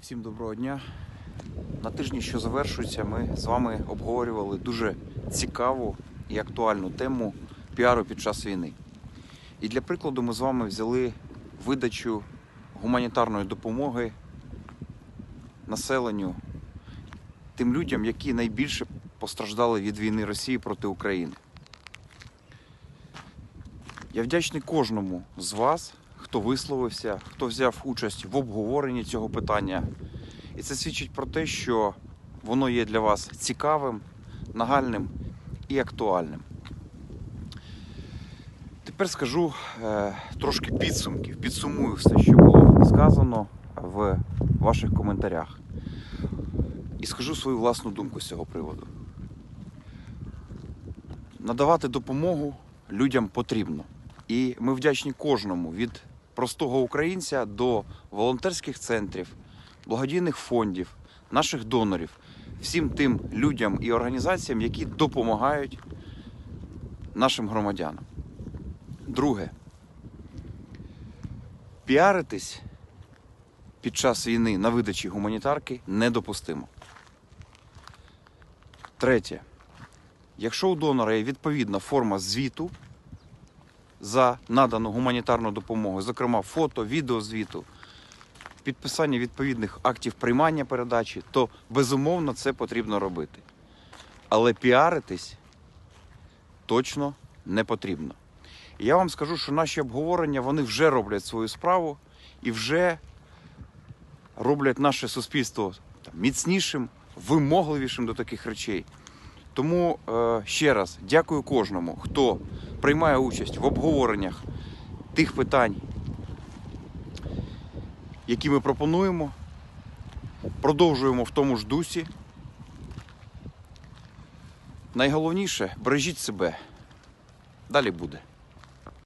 Всім доброго дня. На тижні, що завершується, ми з вами обговорювали дуже цікаву і актуальну тему піару під час війни. І для прикладу ми з вами взяли видачу гуманітарної допомоги населенню тим людям, які найбільше постраждали від війни Росії проти України. Я вдячний кожному з вас, хто висловився, хто взяв участь в обговоренні цього питання. І це свідчить про те, що воно є для вас цікавим, нагальним і актуальним. Тепер скажу е, трошки підсумків, підсумую все, що було сказано в ваших коментарях. І скажу свою власну думку з цього приводу. Надавати допомогу людям потрібно. І ми вдячні кожному від простого українця до волонтерських центрів, благодійних фондів, наших донорів, всім тим людям і організаціям, які допомагають нашим громадянам. Друге, піаритись під час війни на видачі гуманітарки недопустимо. Третє. Якщо у донора є відповідна форма звіту за надану гуманітарну допомогу, зокрема фото, відеозвіту, підписання відповідних актів приймання передачі, то безумовно це потрібно робити. Але піаритись точно не потрібно. І я вам скажу, що наші обговорення вони вже роблять свою справу і вже роблять наше суспільство міцнішим, вимогливішим до таких речей. Тому е, ще раз дякую кожному, хто приймає участь в обговореннях тих питань, які ми пропонуємо. Продовжуємо в тому ж дусі. Найголовніше бережіть себе. Далі буде.